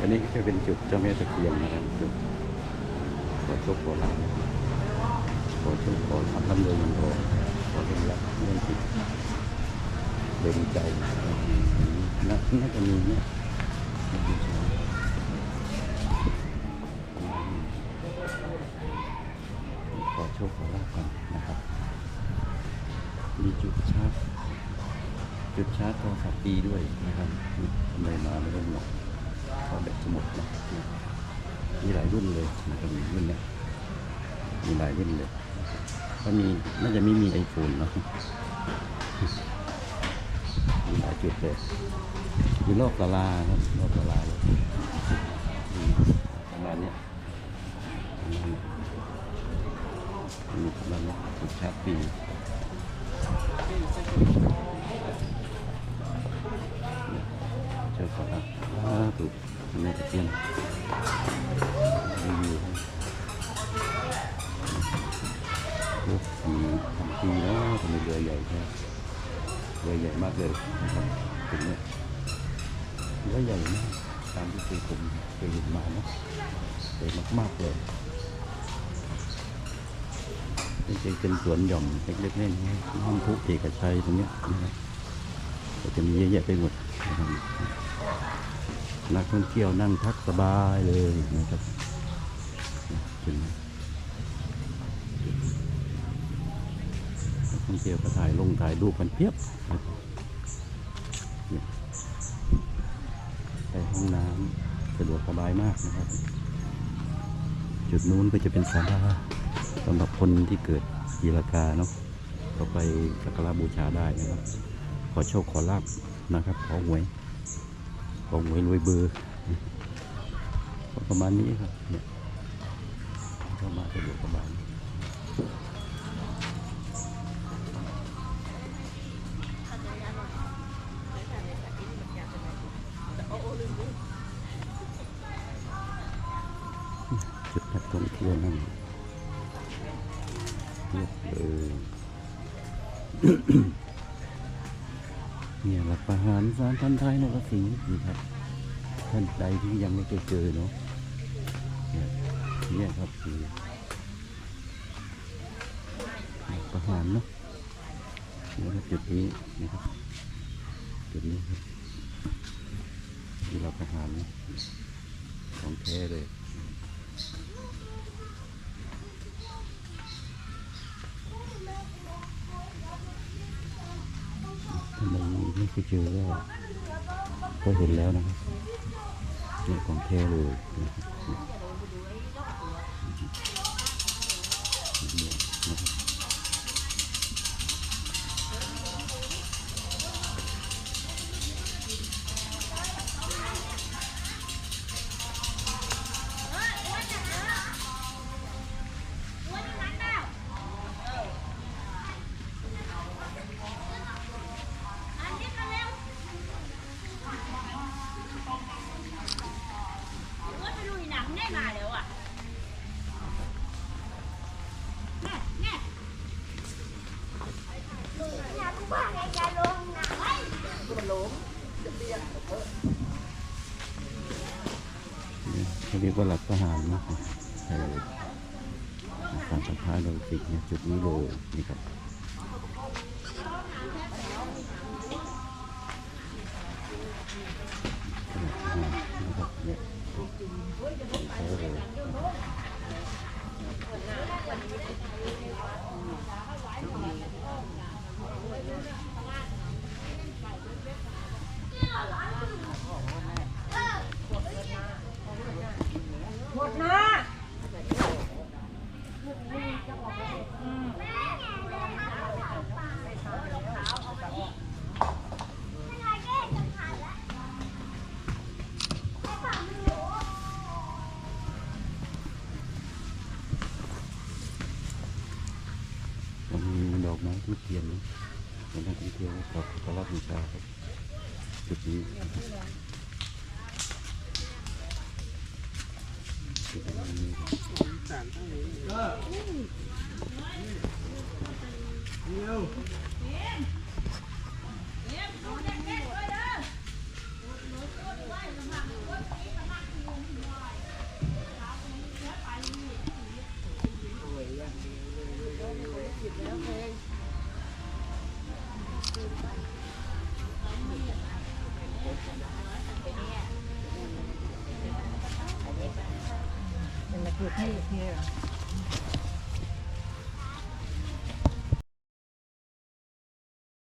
อันนี้ก็จะเป็นจุดเจ้าแม่ตะเคียนนะครับจุดขอโชคขอลาภขอโชคขอทำทำเลยมันขอขอเป็นรักเรื่องจิตเป็นใจน่าน่าจะมีเนี่ยขอโชคขอลาภกันนะครับมีจุดชาร์จจุดชาร์จโทรศัพท์ดีด้วยนะครับทำไมมาไม่ได้หมดพอแบตจะหมดนะ มีหลายรุ่นเลยนะครับรุ่นเนี้ยมีหลายรุ่นเลยก็มีน่าจะไม่มีไอโฟนเนาะมีหลายจุดเลยมีรอบตลาครับรอบตลาเลยประมาณเนี้ยประมาณนี้มีประมาณนี้ยจุดชาร์จฟรีเจ้าขอรับสาธุแม่ตะเคียน รือใหญ่แค่เรือใหญ่มากเลยนะครับถึงเนี่ยเรือใหญ่มากตามที่เคยผมเคยเห็นมานะใหญ่มากๆเลยจริงๆเป็นสวนหย่อมเล็กๆน้อยๆห้องทุกเอกชัยตรงเนี้ยนะครับจะมีเยอะแยะไปหมดนะครับนักท่องเที่ยวนั่งพักสบายเลยนะครับถึงนัก ท่องเที่ยวก็ถ่ายลงถ่ายรูปกันเพียบนะครับเนี่ยใช้ห้องน้ำสะดวกสบายมากนะครับ จุดนู้นก็จะเป็นศาลาสำหรับคนที่เกิดปีละกาเนาะก็ไปสักการะบูชาได้นะครับ ขอโชคขอลาบนะครับ ขอหวย ขอหวยรวยเบอร์ประมาณนี้ครับเนี่ยเข้ามาสะดวกสบาย จุดนักท่องเที่ยวนั่นเรียบเลยเนี่ยหลักประหารสารพันไทยนรสิงห์นี่ครับ ท่านใดที่ยังไม่เคยเจอเนาะเนี่ยครับคือหลักประหารเนาะนี่ครับจุดนี้นะครับจุดนี้ครับที่หลักประหารนะของแท้เลย ท่านใดไม่เคยเจอก็ก็เห็นแล้วนะครับเนี่ยของแท้เลยนะครับ เนี่ยเขาเรียกว่าหลักประหารนะครับเออสารสัมภาษณ์โดยสิกเนี่ยจุดนี้เลยนี่ครับ อกไม้ที่เทียนนะเป็นนักท่องเที่ยวกับกลับบูชาครับจุดนี้เรับ put it here.